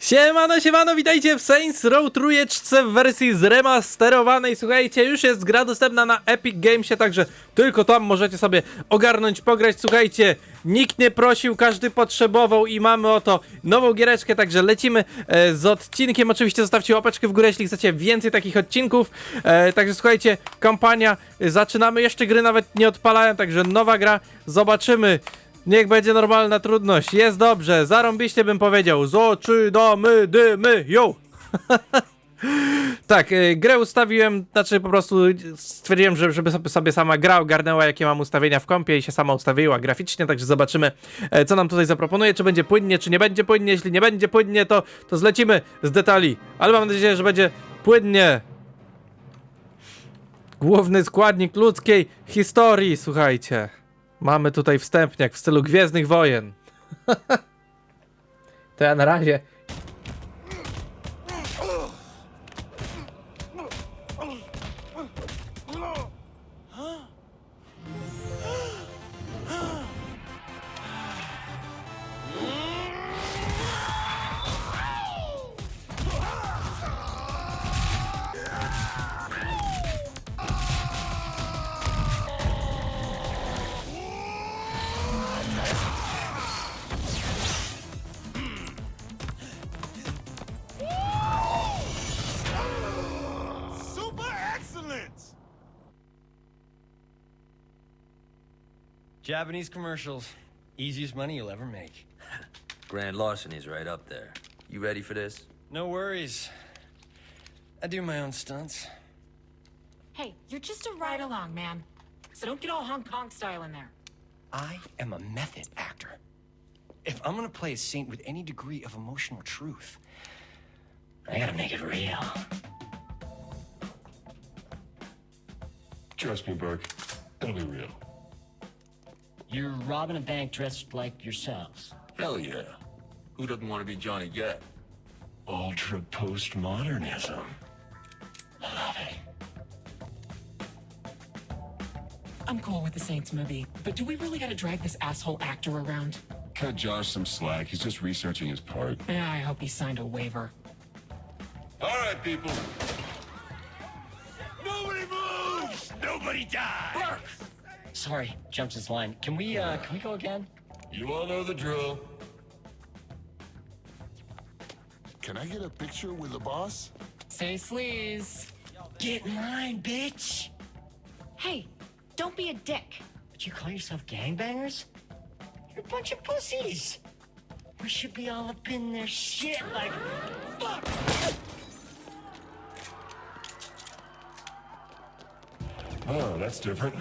Siemano, siemano, witajcie w Saints Row trójeczce w wersji zremasterowanej. Słuchajcie, już jest gra dostępna na Epic Gamesie, także tylko tam możecie sobie ogarnąć, pograć. Słuchajcie, nikt nie prosił, każdy potrzebował i mamy oto nową giereczkę, także lecimy e, z odcinkiem. Oczywiście zostawcie łapeczkę w górę, jeśli chcecie więcej takich odcinków. E, także słuchajcie, kampania, e, zaczynamy, jeszcze gry nawet nie odpalałem, także nowa gra, zobaczymy. Niech będzie normalna trudność. Jest dobrze. Zarąbiście bym powiedział. Zaczynamy dymy. Yo! tak, y, grę ustawiłem, znaczy po prostu stwierdziłem, że, żeby sobie- sama gra ogarnęła, jakie mam ustawienia w kompie i się sama ustawiła graficznie, także zobaczymy, e, co nam tutaj zaproponuje, czy będzie płynnie, czy nie będzie płynnie. Jeśli nie będzie płynnie, to, to zlecimy z detali. Ale mam nadzieję, że będzie płynnie. Główny składnik ludzkiej historii, słuchajcie. Mamy tutaj wstępniak w stylu Gwiezdnych Wojen. to ja na razie. Japanese commercials. Easiest money you'll ever make. Grand larceny's right up there. You ready for this? No worries. I do my own stunts. Hey, you're just a ride along, man. So don't get all Hong Kong style in there. I am a method actor. If I'm gonna play a saint with any degree of emotional truth, I gotta make it real. Trust me, Burke. It'll be real. You're robbing a bank dressed like yourselves. Hell yeah. Who doesn't want to be Johnny Gat? Ultra postmodernism. Love it. I'm cool with the Saints movie, but do we really gotta drag this asshole actor around? Cut Josh some slack. He's just researching his part. Yeah, I hope he signed a waiver. All right, people. Nobody moves! Nobody dies! Sorry, jumped his line. Can we uh can we go again? You all know the drill. Can I get a picture with the boss? Say sleaze. Get in line, bitch! Hey, don't be a dick. But you call yourself gangbangers? You're a bunch of pussies! We should be all up in their shit like fuck! Oh, that's different.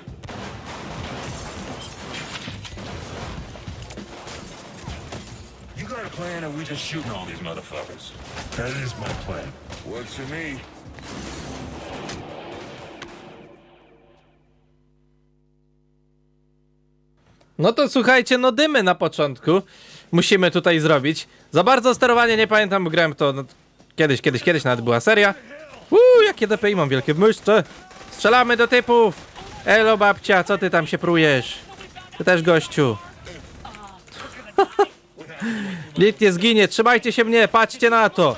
Got a plan, or we just shooting all these motherfuckers? That is my plan. Works for me. No to słuchajcie, no dymy na początku musimy tutaj zrobić. Za bardzo sterowanie nie pamiętam, bo grałem to no, kiedyś, kiedyś, kiedyś nawet była seria. Uuu, jakie DPI mam wielkie w myszce. Strzelamy do typów. Elo babcia, co ty tam się prujesz? Ty też gościu. Lit nie zginie, trzymajcie się mnie, patrzcie na to.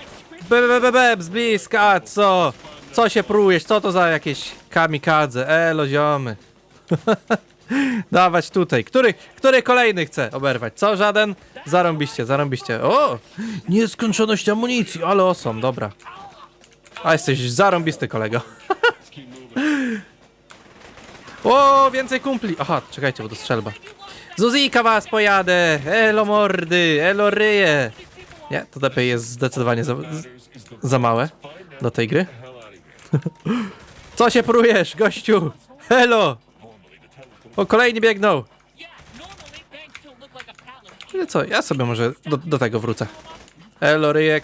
Be, be, be, be, z bliska, co? Co się prujesz? Co to za jakieś kamikadze? Elo ziomy. Dawać tutaj. Który, który kolejny chce oberwać? Co? Żaden? Zarąbiście, zarąbiście. O! Nieskończoność amunicji, ale osom, dobra. A jesteś zarąbisty kolego. o, więcej kumpli. Aha, czekajcie, bo to strzelba. Zuzika was pojadę! Elo mordy, elo ryje! Nie, to DP jest zdecydowanie za, za małe do tej gry. Co się prujesz, gościu? Elo! O, kolejni biegną! Ale co, ja sobie może do, do tego wrócę. Elo, ryjek.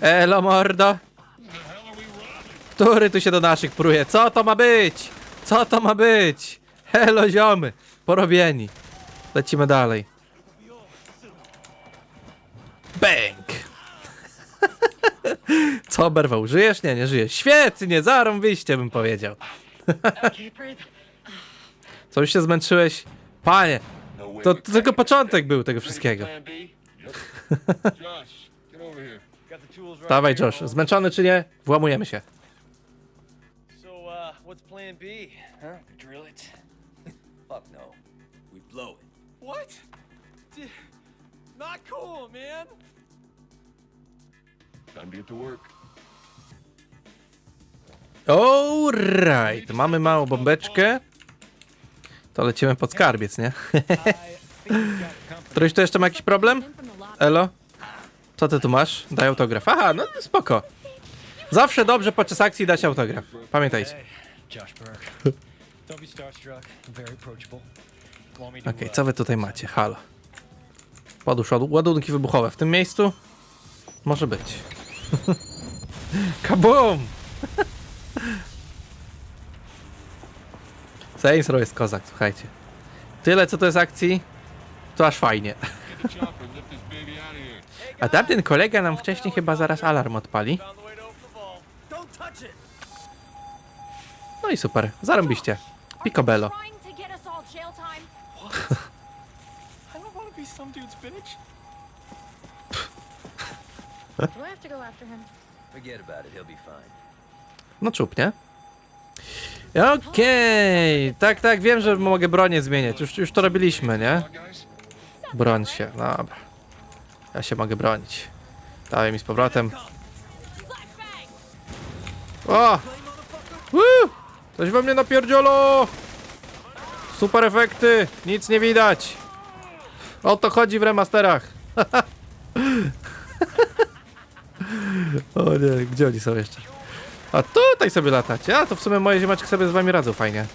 Elo, mordo. Który tu się do naszych pruje? Co to ma być? Co to ma być? Elo, ziomy. Porobieni. Lecimy dalej. Bęk! Co oberwał? Żyjesz? Nie, nie żyjesz. Świetnie, zarąbiście bym powiedział. Co już się zmęczyłeś? Panie, to, to tylko początek był tego wszystkiego. Dawaj. Josh, zmęczony czy nie? Włamujemy się. So, uh, what's plan B? Huh? Drill it? Not cool, man. Time to get to work. Alright, mamy małą bombeczkę. To lecimy pod skarbiec, nie? Któryś to jeszcze ma jakiś problem? Elo? Co ty tu masz? Daj autograf. Aha, no spoko. Zawsze dobrze podczas akcji dać autograf. Pamiętajcie. Okej, uh, co wy tutaj macie? Halo. Podłóż ładu- ładunki wybuchowe w tym miejscu? Może być. Kabum! Saints Row jest kozak, słuchajcie. Tyle co to jest akcji, to aż fajnie. A tamten kolega nam wcześniej chyba zaraz alarm odpali. No i super, zarąbiście. Picobello. Trying to get us all jail time. I don't want to be some dude's bitch. Do I have to go after him? Forget about it. He'll be fine. No czub, nie? Okej, tak, tak, wiem, że mogę bronię zmieniać. Już, już to robiliśmy, nie? Broń się, dobra. Ja się mogę bronić. Dawaj mi z powrotem. O! Woo! Coś we mnie napierdziolo! Super efekty! Nic nie widać! O to chodzi w remasterach. o nie, gdzie oni są jeszcze? A tutaj sobie latacie. A to w sumie moje ziemaczki sobie z wami radzą fajnie.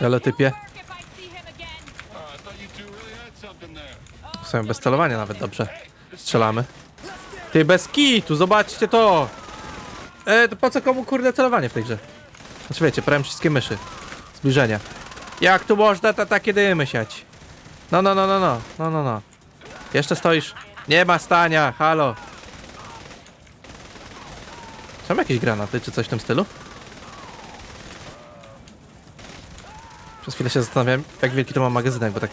Ale typie. W sumie bez celowania nawet dobrze. Strzelamy. Ty bez kitu, zobaczcie to! E, to po co komu kurde celowanie w tej grze? Znaczy wiecie, prawie wszystkie myszy. Zbliżenia. Jak tu można ta, takie dymy siać? No, no, no, no, no, no, no, no. Jeszcze stoisz? Nie ma stania, halo. Są jakieś granaty, czy coś w tym stylu? Przez chwilę się zastanawiałem, jak wielki to ma magazynek, bo tak...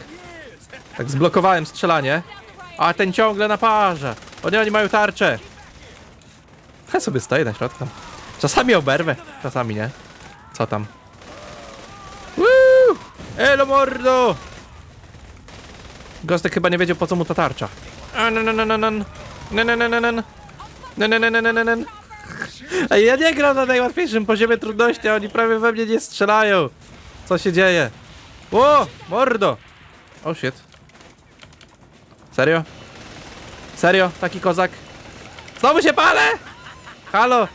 Tak zblokowałem strzelanie. A ten ciągle na parze. O nie, oni mają tarczę. Ja sobie stoję na środku. Czasami oberwę, czasami nie. Co tam? Woo! Elo mordo! Gostek chyba nie wiedział po co mu ta tarcza. A, no, no, no, no, no. No, no, no, no, no. No, no, no, no, no, no, no. Ja nie gram na najłatwiejszym poziomie trudności, a oni prawie we mnie nie strzelają. Co się dzieje? O, mordo! Oh shit. Serio? Serio? Taki kozak? Znowu się palę! Halo!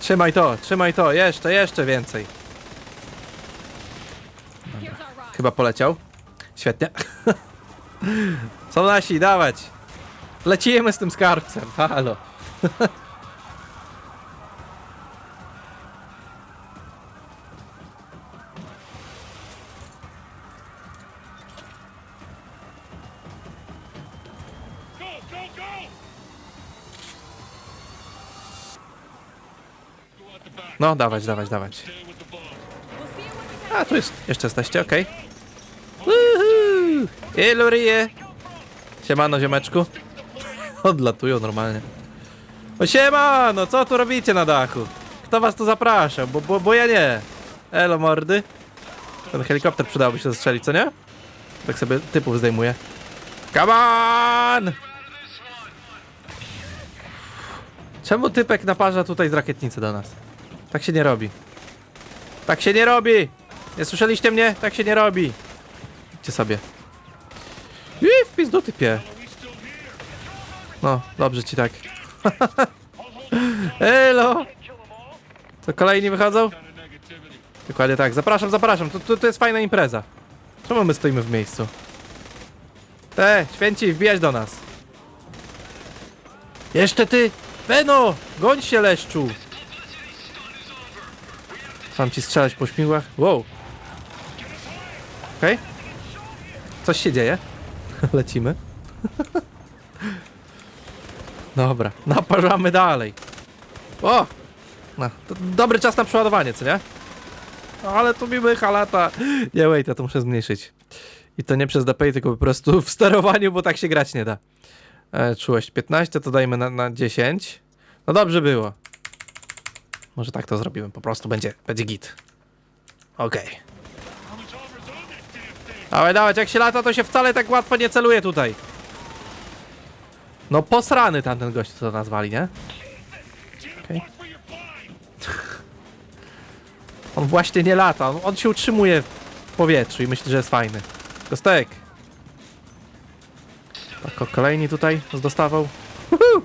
Trzymaj to, trzymaj to, jeszcze, jeszcze więcej. Chyba poleciał. Świetnie. Są nasi, dawać. Lecimy z tym skarbcem, halo. No, dawać, dawać, dawać. A, tu jest, jeszcze jesteście, okej. Woohoo! Ilu ryje? Siemano, ziomeczku. Odlatują normalnie. O siemano, co tu robicie na dachu? Kto was tu zaprasza? Bo, bo, bo ja nie. Elo, mordy. Ten helikopter przydałoby się zastrzelić, co nie? Tak sobie typów zdejmuje. Come on! Czemu typek naparza tutaj z rakietnicy do nas? Tak się nie robi. Tak się nie robi! Nie słyszeliście mnie? Tak się nie robi. Idźcie sobie. I w pizdu typie. No, dobrze ci tak. Elo! To kolejni wychodzą? Dokładnie tak. Zapraszam, zapraszam. To, to, to jest fajna impreza. Czemu my stoimy w miejscu? Te, święci, wbijać do nas. Jeszcze ty! Beno! Goń się, leszczu! Mam ci strzelać po śmigłach? Wow. Okej. Coś się dzieje. Lecimy. Dobra, naparzamy dalej. O! No, to dobry czas na przeładowanie, co nie? Ale tu mi mycha. Nie, wait, ja to muszę zmniejszyć. I to nie przez DPI, tylko po prostu w sterowaniu, bo tak się grać nie da. E, czułość 15, to dajmy na, na 10. No dobrze było. Może tak to zrobimy, po prostu będzie, będzie git. Okej. Dawaj, dawać, jak się lata, to się wcale tak łatwo nie celuje tutaj. No posrany tamten gość, co to nazwali, nie? Okej. On właśnie nie lata, on, on się utrzymuje w powietrzu i myśli, że jest fajny. Kostek. Tak, kolejni tutaj dostawą. Uhu!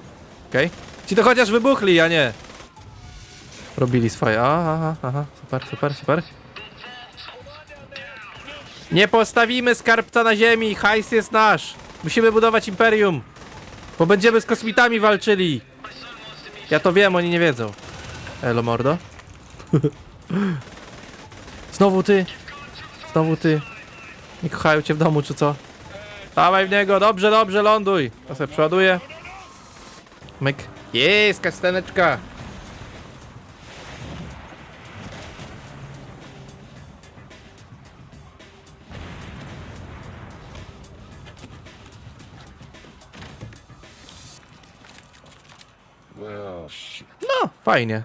Okej. Ci to chociaż wybuchli, a nie. Robili swoje. Aha, aha, aha. Super, super, super. Nie postawimy skarbca na ziemi, hajs jest nasz. Musimy budować imperium. Bo będziemy z kosmitami walczyli. Ja to wiem, oni nie wiedzą. Elo mordo. Znowu ty. Znowu ty. Nie kochają cię w domu, czy co? Dawaj w niego, dobrze, dobrze, ląduj. To sobie przeładuję. Myk. Jest, kastaneczka. Fajnie.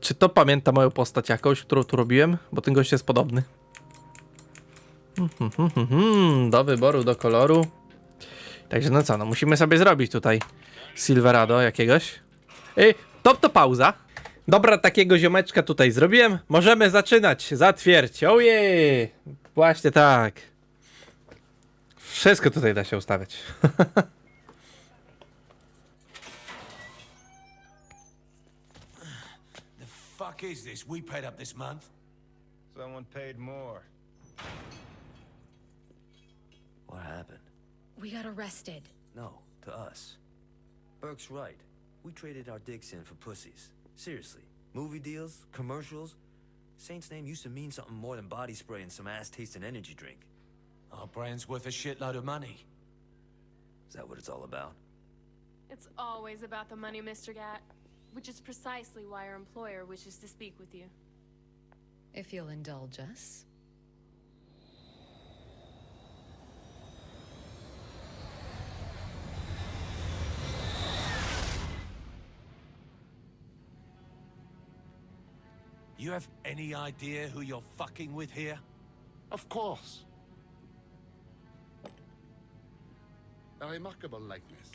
Czy to pamięta moją postać jakąś, którą tu robiłem? Bo ten gość jest podobny. Mhm. Do wyboru, do koloru. Także no co, no musimy sobie zrobić tutaj Silverado jakiegoś. Ej, to to pauza. Dobra, takiego ziomeczka tutaj zrobiłem. Możemy zaczynać. Zatwierdź. Ojej! Właśnie tak. Wszystko tutaj da się ustawiać. The fuck is this? We paid up this month. Someone paid more. What happened? We got arrested. No, to us. Burke's right. We traded our dicks in for pussies. Seriously. Movie deals, commercials. Saint's name used to mean something more than body spray and some ass-tasting energy drink. Our brand's worth a shitload of money. Is that what it's all about? It's always about the money, Mr. Gat, which is precisely why our employer wishes to speak with you. If you'll indulge us. You have any idea who you're fucking with here? Of course. A remarkable likeness.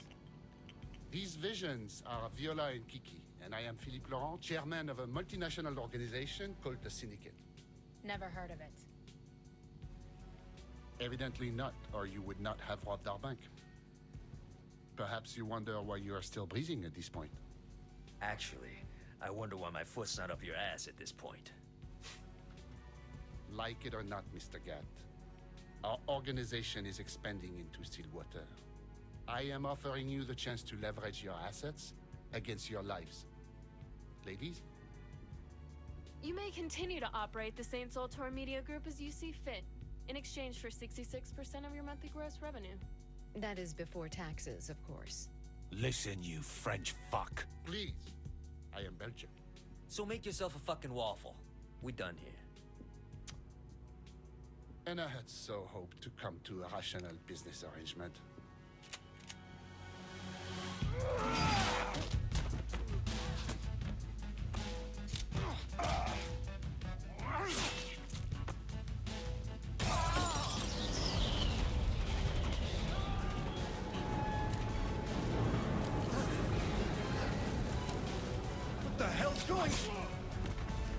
These visions are Viola and Kiki, and I am Philippe Laurent, chairman of a multinational organization called the Syndicate. Never heard of it. Evidently not, or you would not have robbed our bank. Perhaps you wonder why you are still breathing at this point. Actually, I wonder why my foot's not up your ass at this point. Like it or not, Mr. Gatt, our organization is expanding into Stillwater. I am offering you the chance to leverage your assets against your lives. Ladies, You may continue to operate the Saints Ultor Media Group as you see fit, in exchange for 66% of your monthly gross revenue. That is before taxes, of course. Listen, you French fuck. please. I am Belgian. So make yourself a fucking waffle. We're done here. And I had so hoped to come to a rational business arrangement.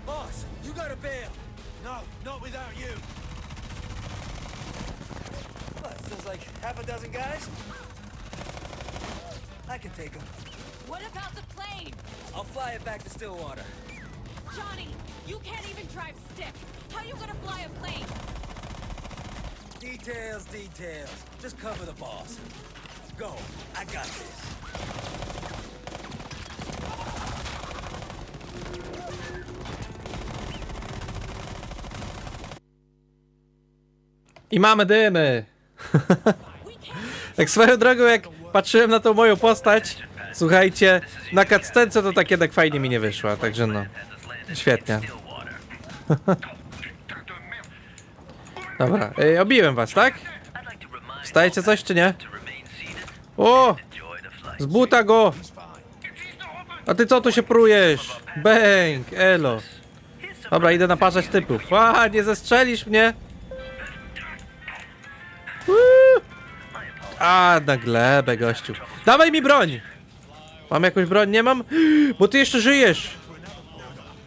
Boss, you gotta bail. No, not without you. What, there's like half a dozen guys? I can take them. What about the plane? I'll fly it back to Stillwater. Johnny, you can't even drive stick. How you gonna fly a plane? Details, details. Just cover the boss. Go. I got this. I mamy dymy. tak swoją drogą, jak patrzyłem na tą moją postać, słuchajcie, na cutscence to tak jednak fajnie mi nie wyszła, także no. Świetnie. Dobra, ej, obiłem was, tak? Wstajecie coś czy nie? O! Z buta go! A ty co tu się prujesz? Bęk, elo. Dobra, idę naparzać typów. A, nie zestrzelisz mnie! A, na glebę, gościu. Dawaj mi broń! Mam jakąś broń? Nie mam? Bo ty jeszcze żyjesz!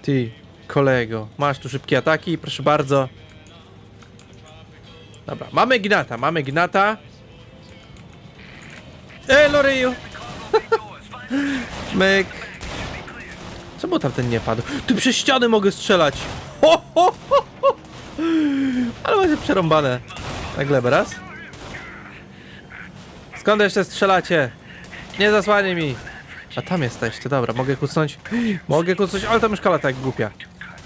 Ty, kolego, masz tu szybkie ataki, proszę bardzo. Dobra, mamy gnata, mamy gnata. Ej, Loryju! Myk. Czemu tamten nie padł? Ty przez ściany mogę strzelać! Ho, ho, ho, ho. Ale macie przerąbane. Na glebę raz. Skąd jeszcze strzelacie? Nie zasłanie mi. A tam jesteście, dobra, mogę kucnąć. Mogę kucnąć, ale tam już kala tak głupia.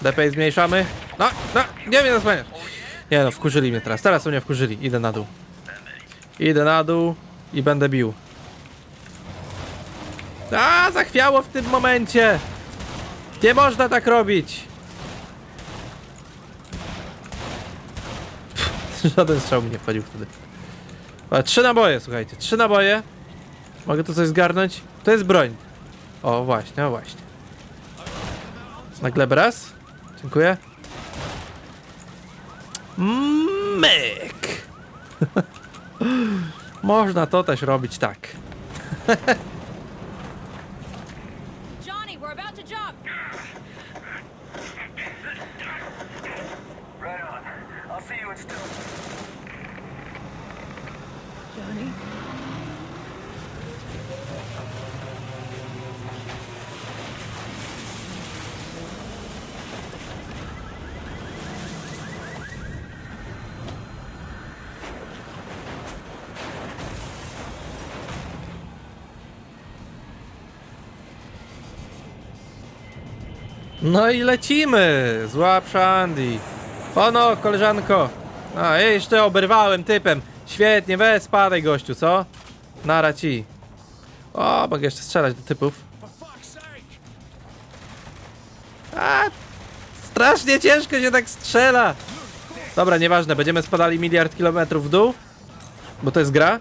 DPI zmniejszamy. No, no, nie mnie zasłaniasz. Nie no, wkurzyli mnie teraz. Teraz mnie wkurzyli. Idę na dół. Idę na dół i będę bił. A, zachwiało w tym momencie. Nie można tak robić. Żaden strzał mi nie wchodził wtedy. Ale trzy naboje, słuchajcie. Trzy naboje. Mogę tu coś zgarnąć? To jest broń. O, właśnie, o właśnie. Na glebę raz. Dziękuję. Myk. Można to też robić tak. Johnny, we're about to jump. Right on. I'll see you in still. Johnny? No i lecimy! Złap Shandy. O no, koleżanko. A, jeszcze oberwałem typem. Świetnie, weź spadaj gościu, co? Nara ci. O, mogę jeszcze strzelać do typów. A, strasznie ciężko się tak strzela. Dobra, nieważne, będziemy spadali miliard kilometrów w dół. Bo to jest gra.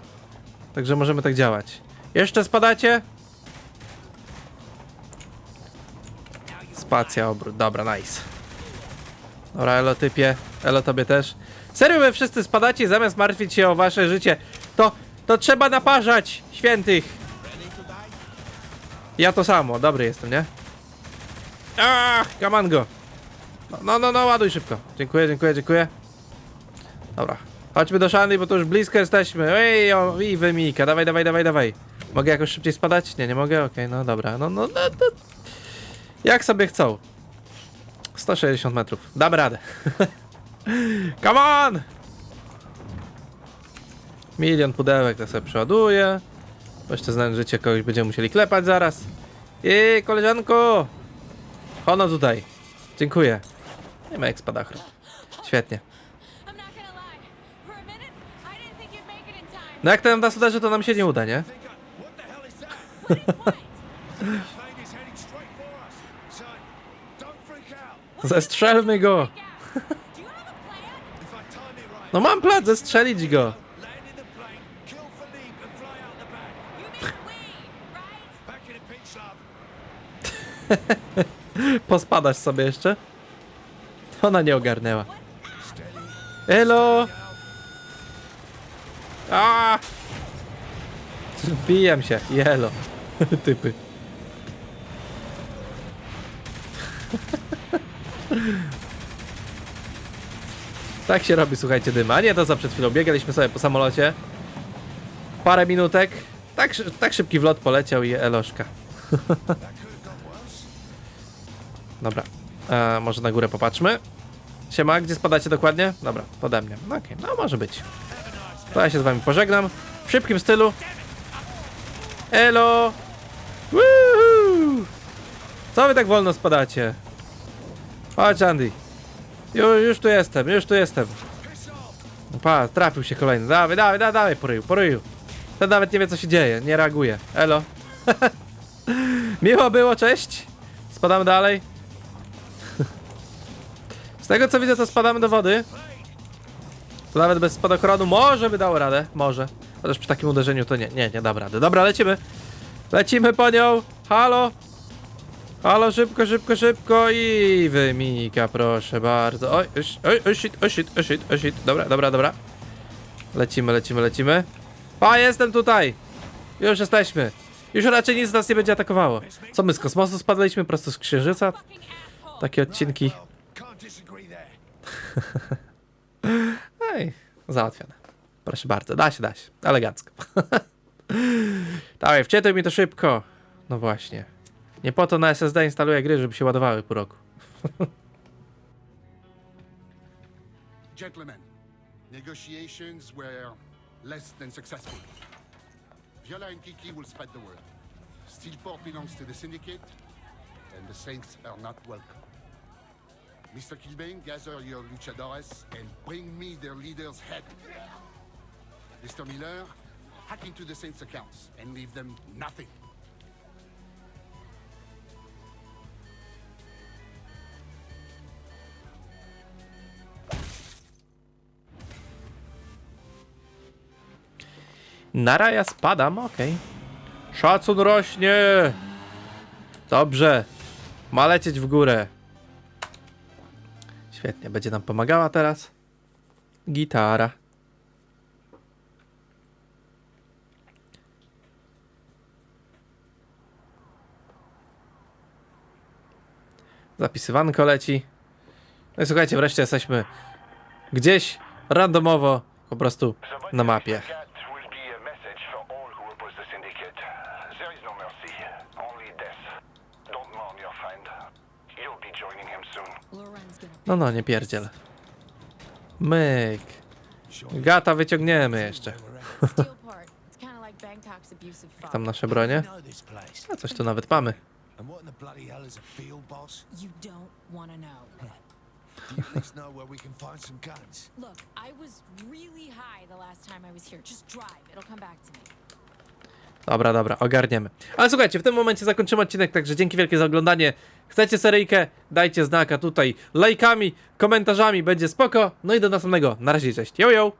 Także możemy tak działać. Jeszcze spadacie? Spacja, obrót. Dobra, nice. Dobra, elo typie. Elo tobie też. Serio wy wszyscy spadacie zamiast martwić się o wasze życie. To, to trzeba naparzać świętych. Ja to samo. Dobry jestem, nie? Ach, kamango. No, no, no, no, ładuj szybko. Dziękuję, dziękuję, dziękuję. Dobra. Chodźmy do Szandy, bo to już blisko jesteśmy. Ej, o, i wymika. Dawaj, dawaj, dawaj, dawaj. Mogę jakoś szybciej spadać? Nie, nie mogę? Okej, no dobra. No, no, no, to... Jak sobie chcą. 160 metrów. Dam radę. Come on! Milion pudełek to sobie przeładuję. Bo jeszcze znając życie kogoś będziemy musieli klepać zaraz. I koleżanko! Hono tutaj. Dziękuję. Nie ma jak spadachron. Świetnie. No jak ten nas uderzy, to nam się nie uda, nie? it right, No mam plan, zestrzelić go! Pospadasz sobie jeszcze? Ona nie ogarnęła. Elo! A! Zbijam się, jelo. Typy. Tak się robi, słuchajcie, dyma. Nie to co przed chwilą. Biegaliśmy sobie po samolocie. Parę minutek. Tak, tak szybki wlot poleciał i eloszka. Dobra. E, może na górę popatrzmy. Siema, gdzie spadacie dokładnie? Dobra, pode mnie. No Okej, no może być. To ja się z wami pożegnam. W szybkim stylu. Elo! Woohoo! Co wy tak wolno spadacie? Chodź Andy. Już, już tu jestem, już tu jestem. Pa, trafił się kolejny. Dawaj, dawaj, dawaj, dawaj, poryju, poryju. Ten nawet nie wie co się dzieje, nie reaguje. Elo. Miło było, cześć. Spadamy dalej. Z tego co widzę, to spadamy do wody. To nawet bez spadochronu może by dało radę, może. Chociaż przy takim uderzeniu to nie, nie, nie dam rady. Dobra, lecimy. Lecimy po nią. Halo. Halo, szybko, szybko, szybko i wymika, proszę bardzo. Oj, oj, oj, shit, oj, shit, oj, shit, oj, shit. Dobra, dobra, dobra. Lecimy, lecimy, lecimy. A, jestem tutaj. Już jesteśmy. Już raczej nic nas nie będzie atakowało. Co my z kosmosu spadliśmy prosto z księżyca? Takie odcinki. Ej, załatwione. Proszę bardzo, da się, da się. Elegancko. Dawaj, wczytuj mi to szybko. No właśnie. Nie po to na SSD instaluję gry, żeby się ładowały po roku. Gentlemen, negotiations were less than successful. Viola and Kiki will spread the word. Steelport belongs to the Syndicate, and the Saints are not welcome. Mr. Kilbane, gather your luchadores and bring me their leader's head. Mr. Miller, hack into the Saints' accounts and leave them nothing. Nara, ja spadam, okej. Szacun rośnie! Dobrze. Ma lecieć w górę. Świetnie, będzie nam pomagała teraz. Gitara. Zapisywanko leci. No i słuchajcie, wreszcie jesteśmy gdzieś randomowo, po prostu na mapie. Message for all who oppose the Syndicate. There is no mercy, only death. Don't mourn your friend. You'll be joining him soon. No no, nie pierdziel. Myk. Gata wyciągniemy jeszcze. Father. Tam nasze bronie. A coś tu nawet mamy. And what in the bloody hell is a field boss? You don't want to know. Do you at least know where we can find some guns? Look, I was really high the last time I was here. Just drive. It'll come back to me. Dobra, dobra, ogarniemy. Ale słuchajcie, w tym momencie zakończymy odcinek, także dzięki wielkie za oglądanie. Chcecie seryjkę? Dajcie znaka tutaj lajkami, komentarzami, będzie spoko. No i do następnego. Na razie, cześć. Yo, yo!